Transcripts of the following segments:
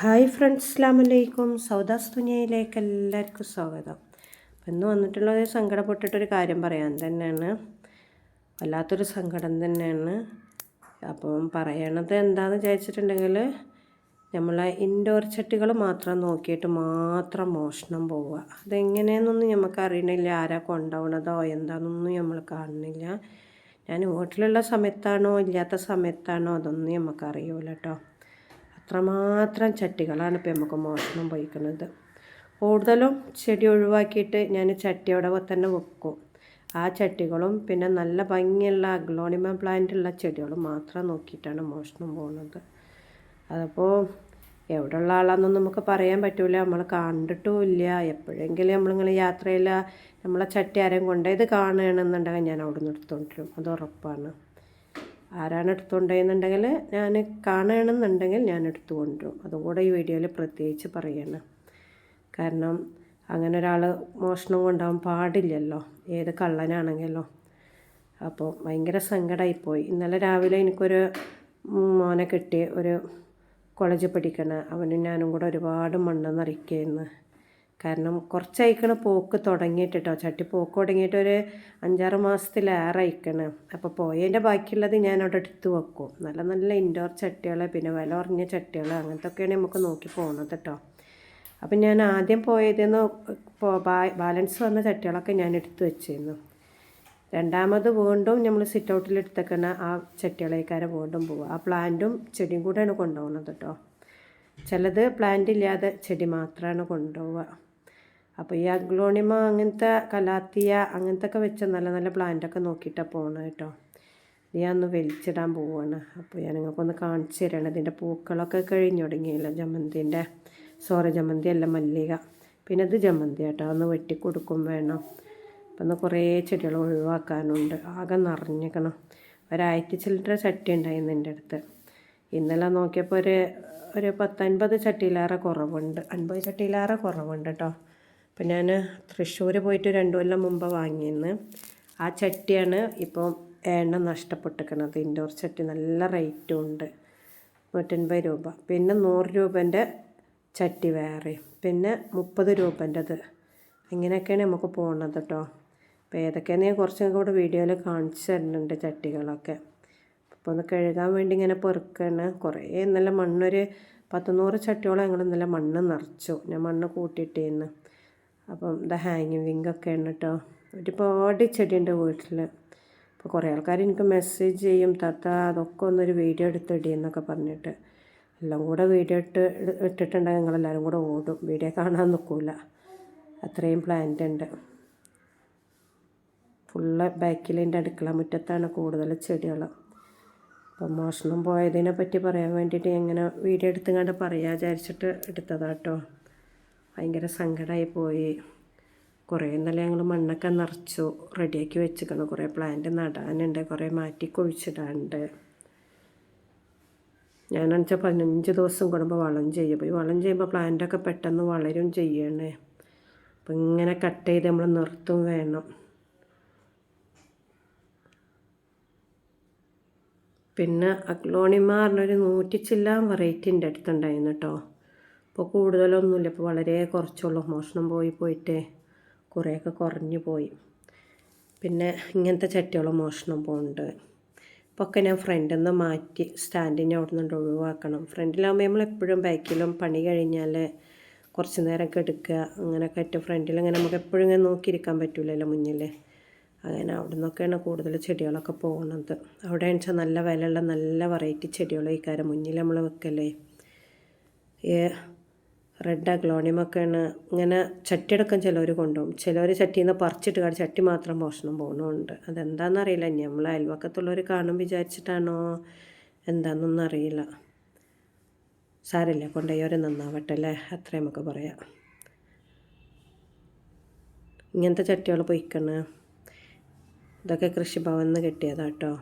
Hi friends അസ്ലാമലൈക്കും സൗദാസ് ദുനിയയിലേക്ക് എല്ലാവർക്കും സ്വാഗതം. അപ്പം ഇന്ന് വന്നിട്ടുള്ളത് സങ്കടപ്പെട്ടിട്ടൊരു കാര്യം പറയാൻ തന്നെയാണ്. വല്ലാത്തൊരു സങ്കടം തന്നെയാണ്. അപ്പം പറയണത് എന്താണെന്ന് വിചാരിച്ചിട്ടുണ്ടെങ്കിൽ നമ്മളെ ഇൻഡോർ ചട്ടികൾ മാത്രം നോക്കിയിട്ട് മാത്രം മോഷണം പോവുക. അതെങ്ങനെയെന്നൊന്നും നമുക്ക് അറിയണില്ല. ആരാ കൊണ്ടുപോകണതോ എന്താണെന്നൊന്നും നമ്മൾ കാണുന്നില്ല. ഞാൻ വീട്ടിലുള്ള സമയത്താണോ ഇല്ലാത്ത സമയത്താണോ അതൊന്നും നമുക്ക് അറിയൂല കേട്ടോ അത്രമാത്രം ചട്ടികളാണ് ഇപ്പോൾ നമുക്ക് മോഷണം പോയിക്കുന്നത്. കൂടുതലും ചെടി ഒഴിവാക്കിയിട്ട് ഞാൻ ചട്ടിയോടെ തന്നെ വെക്കും. ആ ചട്ടികളും പിന്നെ നല്ല ഭംഗിയുള്ള അഗ്ലോണിമ പ്ലാന്റ് ഉള്ള ചെടികളും മാത്രം നോക്കിയിട്ടാണ് മോഷണം പോകുന്നത്. അതപ്പോൾ എവിടെയുള്ള ആളാണെന്നൊന്നും നമുക്ക് പറയാൻ പറ്റില്ല നമ്മൾ കണ്ടിട്ടും ഇല്ല. എപ്പോഴെങ്കിലും നമ്മളിങ്ങനെ യാത്രയിൽ നമ്മളെ ചട്ടി ആരെയും കൊണ്ടേത് കാണുകയാണെന്നുണ്ടെങ്കിൽ ഞാൻ അവിടെ നിന്ന് എടുത്തുകൊണ്ടിരും അത് ഉറപ്പാണ്. ആരാണ് എടുത്തുകൊണ്ടേന്നുണ്ടെങ്കിൽ ഞാൻ കാണണമെന്നുണ്ടെങ്കിൽ ഞാൻ എടുത്തു കൊണ്ടുവരും ഈ വീഡിയോയിൽ പ്രത്യേകിച്ച് പറയണം. കാരണം അങ്ങനെ ഒരാൾ മോഷണം കൊണ്ടാവാൻ പാടില്ലല്ലോ. ഏത് കള്ളനാണെങ്കിലോ. അപ്പോൾ ഭയങ്കര സങ്കടമായിപ്പോയി. ഇന്നലെ രാവിലെ എനിക്കൊരു മോനെ കിട്ടി. ഒരു കോളേജിൽ പഠിക്കണ. അവനും ഞാനും കൂടെ ഒരുപാട് മണ്ണ് നിറയ്ക്കുകയെന്ന് കാരണം കുറച്ചയക്കണ പോക്ക് തുടങ്ങിയിട്ട് കേട്ടോ ചട്ടി പോക്ക് തുടങ്ങിയിട്ട് ഒരു അഞ്ചാറ് മാസത്തിലേറെ അയക്കണ്. അപ്പോൾ പോയതിന്റെ ബാക്കിയുള്ളത് ഞാൻ അവിടെ എടുത്ത് വെക്കും. നല്ല നല്ല ഇൻഡോർ ചട്ടികൾ പിന്നെ വില കുറഞ്ഞ ചട്ടികൾ അങ്ങനത്തെ ഒക്കെയാണ് നമുക്ക് നോക്കി പോകുന്നത് കേട്ടോ അപ്പം ഞാൻ ആദ്യം പോയതെന്ന് ബാലൻസ് വന്ന ചട്ടികളൊക്കെ ഞാൻ എടുത്ത് വെച്ചിരുന്നു. രണ്ടാമത് വീണ്ടും നമ്മൾ സിറ്റ് ഔട്ടിൽ എടുത്തേക്കുന്ന ആ ചട്ടികളേക്കാരെ വീണ്ടും പോവുക ആ പ്ലാന്റും ചെടിയും കൂടെയാണ് കൊണ്ടുപോകുന്നത് കേട്ടോ ചിലത് പ്ലാന്റ് ഇല്ലാതെ ചെടി മാത്രമാണ് കൊണ്ടുപോവുക അപ്പോൾ ഈ അഗ്ലോണിമ അങ്ങനത്തെ കലാത്തിയ അങ്ങനത്തെ ഒക്കെ വെച്ച നല്ല നല്ല പ്ലാന്റൊക്കെ നോക്കിയിട്ടാണ് പോകണം കേട്ടോ. ഞാൻ ഒന്ന് വലിച്ചിടാൻ പോവാണ്. അപ്പോൾ ഞാൻ നിങ്ങൾക്കൊന്ന് കാണിച്ചു തരണം. ഇതിന്റെ പൂക്കളൊക്കെ കഴിഞ്ഞു തുടങ്ങിയല്ലോ. ജമന്തിന്റെ സോറി ജമന്തി അല്ല മല്ലിക. പിന്നെ ഇത് ജമന്തി കേട്ടോ. ഒന്ന് വെട്ടിക്കൊടുക്കും വേണം. അപ്പം ഒന്ന് കുറേ ചെടികൾ ഒഴിവാക്കാനുണ്ട്. ആകെ നിറഞ്ഞേക്കണം ഒരായിരത്തി ചില്ലറ ചട്ടി ഉണ്ടായിരുന്നു എന്റെ അടുത്ത്. ഇന്നലെ നോക്കിയപ്പോൾ ഒരു ഒരു പത്തൻപത് ചട്ടിയിലേറെ കുറവുണ്ട്. അൻപത് ചട്ടിയിലേറെ കുറവുണ്ട് കേട്ടോ. അപ്പം ഞാൻ തൃശ്ശൂർ പോയിട്ട് രണ്ടു കൊല്ലം മുമ്പ് വാങ്ങിയെന്ന് ആ ചട്ടിയാണ് ഇപ്പം എണ്ണ നഷ്ടപ്പെട്ടിരിക്കുന്നത്. ഇൻഡോർ ചട്ടി നല്ല റേറ്റും ഉണ്ട്. നൂറ്റൻപത് രൂപ. പിന്നെ നൂറ് രൂപന്റെ ചട്ടി വേറെ. പിന്നെ മുപ്പത് രൂപന്റെത്. ഇങ്ങനെയൊക്കെയാണ് നമുക്ക് പോകുന്നത് കേട്ടോ. അപ്പോൾ ഏതൊക്കെയാണ് ഞാൻ കുറച്ചും കൂടെ വീഡിയോയിൽ കാണിച്ചു തരുന്നുണ്ട് ചട്ടികളൊക്കെ. അപ്പോൾ ഒന്ന് കഴുകാൻ വേണ്ടി ഇങ്ങനെ പെറുക്കാണ്. കുറേ നല്ല മണ്ണൊരു പത്തുനൂറ് ചട്ടിയോളം ഞങ്ങൾ നല്ല മണ്ണ് നിറച്ചു. ഞാൻ മണ്ണ് കൂട്ടിയിട്ടേന്ന്. അപ്പം ദ ഹാങ്ങിങ് വിങ് ഒക്കെ കേട്ടോ ഒരുപാട് ചെടിയുണ്ട് വീട്ടിൽ അപ്പോൾ കുറേ ആൾക്കാർ എനിക്ക് മെസ്സേജ് ചെയ്യും താത്ത അതൊക്കെ ഒന്നൊരു വീഡിയോ എടുത്തിടി എന്നൊക്കെ പറഞ്ഞിട്ട്. എല്ലാം കൂടെ വീഡിയോ ഇട്ട് ഇട്ടിട്ടുണ്ടെങ്കിൽ ഞങ്ങളെല്ലാവരും കൂടെ ഓടും. വീഡിയോ കാണാൻ നിൽക്കില്ല അത്രയും പ്ലാന്റ് ഉണ്ട് ഫുള്ള് ബാക്കിൽ എന്റെ അടുക്കള മുറ്റത്താണ് കൂടുതൽ ചെടികൾ അപ്പം മോഷണം പോയതിനെ പറ്റി പറയാൻ വേണ്ടിയിട്ട് എങ്ങനെ വീഡിയോ എടുത്തുകൊണ്ട് പറയാൻ വിചാരിച്ചിട്ട് എടുത്തതാട്ടോ ഭയങ്കര സങ്കടമായി പോയി. കുറേ ഇന്നലെ ഞങ്ങൾ മണ്ണൊക്കെ നിറച്ചു റെഡിയാക്കി വെച്ചിരിക്കണം കുറേ പ്ലാന്റ് നടാനുണ്ട് കുറേ മാറ്റി കുഴിച്ചിടാനുണ്ട്. ഞാനെന്നുവെച്ചാൽ പതിനഞ്ച് ദിവസം കൂടുമ്പോൾ വളം ചെയ്യും. ഈ വളം ചെയ്യുമ്പോൾ പ്ലാന്റൊക്കെ പെട്ടെന്ന് വളരും ചെയ്യണേ. അപ്പം ഇങ്ങനെ കട്ട് ചെയ്ത് നമ്മൾ നിർത്തും വേണം. പിന്നെ അഗ്ലോണിമാറിനൊരു നൂറ്റി ചില്ലാം വെറൈറ്റി എന്റെ അടുത്തുണ്ടായിരുന്നു കേട്ടോ ഇപ്പോൾ കൂടുതലൊന്നുമില്ല ഇപ്പോൾ വളരെ കുറച്ചുള്ളൂ. മോഷണം പോയി പോയിട്ട് കുറേയൊക്കെ കുറഞ്ഞു പോയി. പിന്നെ ഇങ്ങനത്തെ ചട്ടികളും മോഷണം പോകുന്നുണ്ട് ഇപ്പോൾ ഒക്കെ ഞാൻ ഫ്രണ്ടിൽ നിന്ന് മാറ്റി സ്റ്റാൻഡിനെ അവിടെ നിന്ന് ഒഴിവാക്കണം. ഫ്രണ്ടിലാകുമ്പോൾ നമ്മൾ എപ്പോഴും ബാക്കിലും പണി കഴിഞ്ഞാൽ കുറച്ച് നേരം എടുക്കുക. അങ്ങനെയൊക്കെ ആയിട്ട് ഫ്രണ്ടിൽ അങ്ങനെ നമുക്ക് എപ്പോഴും ഇങ്ങനെ നോക്കിയിരിക്കാൻ പറ്റില്ലല്ലോ മുന്നിൽ അങ്ങനെ അവിടെ നിന്നൊക്കെയാണ് കൂടുതൽ ചെടികളൊക്കെ പോകുന്നത് അവിടെ വെച്ചാൽ നല്ല വിലയുള്ള നല്ല വെറൈറ്റി ചെടികൾ ഈ കാര്യം മുന്നിൽ നമ്മൾ വെക്കല്ലേ റെഡ് അഗ്ലോണിയമൊക്കെയാണ് ഇങ്ങനെ ചട്ടിയടക്കം ചിലവർ കൊണ്ടുപോകും. ചിലവർ ചട്ടിയിൽ നിന്ന് പറിച്ചിട്ട് കാട് ചട്ടി മാത്രം മോഷണം പോകുന്നുണ്ട് അതെന്താണെന്നറിയില്ല നമ്മൾ അയൽവക്കത്തുള്ളവർ കാണും വിചാരിച്ചിട്ടാണോ? എന്താണെന്നൊന്നും അറിയില്ല. സാരില്ല കൊണ്ടുപോയവർ നന്നാവട്ടെ അല്ലേ? അത്രയും നമുക്ക് പറയാം. ഇങ്ങനത്തെ ചട്ടികൾ പൊയ്ക്കണ്. ഇതൊക്കെ കൃഷിഭവനിൽ നിന്ന് കിട്ടിയതാട്ടോ.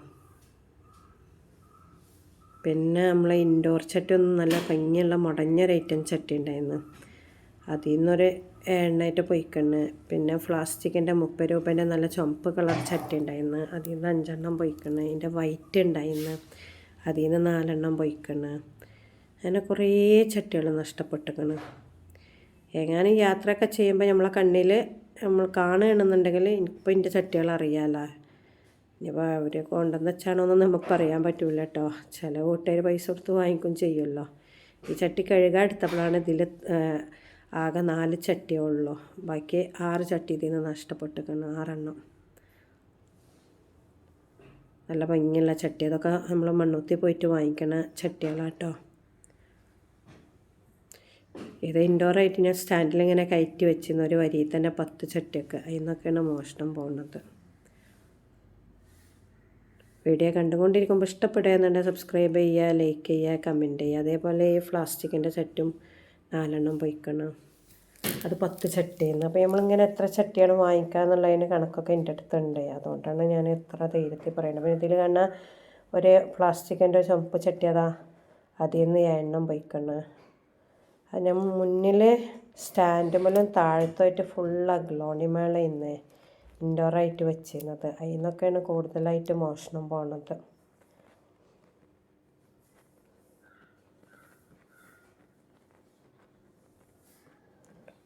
പിന്നെ നമ്മളെ ഇൻഡോർ ചട്ടി ഒന്നും നല്ല ഭംഗിയുള്ള മുടഞ്ഞൊരു ഐറ്റം ചട്ടി ഉണ്ടായിരുന്നു. അതിൽ നിന്നൊരു എണ്ണയിട്ട് പൊയ്ക്കണ്. പിന്നെ പ്ലാസ്റ്റിക്കിന്റെ മുപ്പത് രൂപേന്റെ നല്ല ചുമപ്പ് കളർ ചട്ടി ഉണ്ടായിരുന്നു. അതിൽ നിന്ന് അഞ്ചെണ്ണം പൊയ്ക്കണ്. അതിന്റെ വൈറ്റ് ഉണ്ടായിരുന്നു. അതിൽ നിന്ന് നാലെണ്ണം പൊയ്ക്കണ്. അങ്ങനെ കുറേ ചട്ടികൾ നഷ്ടപ്പെട്ടിക്കണ്. എങ്ങാനും യാത്രയൊക്കെ ചെയ്യുമ്പോൾ നമ്മളെ കണ്ണിൽ നമ്മൾ കാണുകയാണെന്നുണ്ടെങ്കിൽ ഇപ്പോൾ എന്റെ ചട്ടികൾ അറിയാമല്ലോ ഇനിയിപ്പോൾ അവർ കൊണ്ടുവന്ന് വെച്ചാണോന്ന് നമുക്ക് പറയാൻ പറ്റില്ല കേട്ടോ ചില കൂട്ടുകാർ പൈസ കൊടുത്ത് വാങ്ങിക്കും ചെയ്യുമല്ലോ ഈ ചട്ടി കഴുകാൻ എടുത്തപ്പോഴാണ് ഇതിൽ ആകെ നാല് ചട്ടിയേ ഉള്ളൂ. ബാക്കി ആറ് ചട്ടി ഇതിൽ നിന്ന് നഷ്ടപ്പെട്ടിരിക്കണം ആറെണ്ണം. നല്ല ഭംഗിയുള്ള ചട്ടി. അതൊക്കെ നമ്മൾ മണ്ണുത്തി പോയിട്ട് വാങ്ങിക്കണ ചട്ടികളാട്ടോ ഇത് ഇൻഡോർ ആയിട്ട് ഞാൻ സ്റ്റാൻഡിൽ ഇങ്ങനെ കയറ്റി വെച്ചിരുന്ന ഒരു വരിയിൽ തന്നെ പത്ത് ചട്ടിയൊക്കെ. അതിൽ നിന്നൊക്കെയാണ് മോഷണം പോകുന്നത്. വീഡിയോ കണ്ടുകൊണ്ടിരിക്കുമ്പോൾ ഇഷ്ടപ്പെടുകയെന്നുണ്ടെങ്കിൽ സബ്സ്ക്രൈബ് ചെയ്യുക ലൈക്ക് ചെയ്യുക കമന്റ് ചെയ്യുക. അതേപോലെ ഈ പ്ലാസ്റ്റിക്കിന്റെ ചട്ടും നാലെണ്ണം പൊയ്ക്കണം. അത് പത്ത് ചട്ടിയാണ് അപ്പോൾ നമ്മളിങ്ങനെ എത്ര ചട്ടിയാണ് വാങ്ങിക്കുക എന്നുള്ളതിന് കണക്കൊക്കെ എന്റെ അടുത്തുണ്ട്. അതുകൊണ്ടാണ് ഞാൻ എത്ര ധൈര്യത്തിൽ പറയുന്നത്. അപ്പോൾ ഇതിൽ കാണാൻ ഒരു പ്ലാസ്റ്റിക്കിന്റെ ചുമപ്പ് ചട്ടി അതാ അതിൽ നിന്ന് എണ്ണം പൊയ്ക്കണം. ഞാൻ മുന്നിൽ സ്റ്റാൻഡ് മുല്ലും താഴത്തായിട്ട് ഫുൾ അഗ്ലോണിമേള ഇന്ന്. ഇൻഡോറായിട്ട് വെച്ചിരുന്നത്. അതിൽ നിന്നൊക്കെയാണ് കൂടുതലായിട്ട് മോഷണം പോണത്.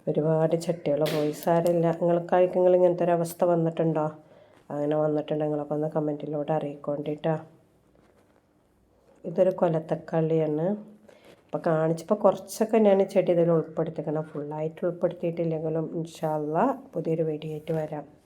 ഒരുപാട് ചട്ടികൾ പോയി സാരമില്ല നിങ്ങൾക്കായിരിക്കും നിങ്ങൾ ഇങ്ങനത്തെ ഒരു അവസ്ഥ വന്നിട്ടുണ്ടോ? അങ്ങനെ വന്നിട്ടുണ്ടെങ്കിൽ നിങ്ങളൊക്കെ ഒന്ന് കമന്റിലൂടെ അറിയിക്കൊണ്ടിട്ടാ. ഇതൊരു കൊലത്തക്കാളിയാണ്. അപ്പോൾ കാണിച്ചപ്പോൾ കുറച്ചൊക്കെ ഞാൻ ചെടി ഇതിൽ ഉൾപ്പെടുത്തിക്കണം. ഫുള്ളായിട്ട് ഉൾപ്പെടുത്തിയിട്ടില്ലെങ്കിലും ഇൻഷാല്ല പുതിയൊരു വീഡിയോ ആയിട്ട് വരാം.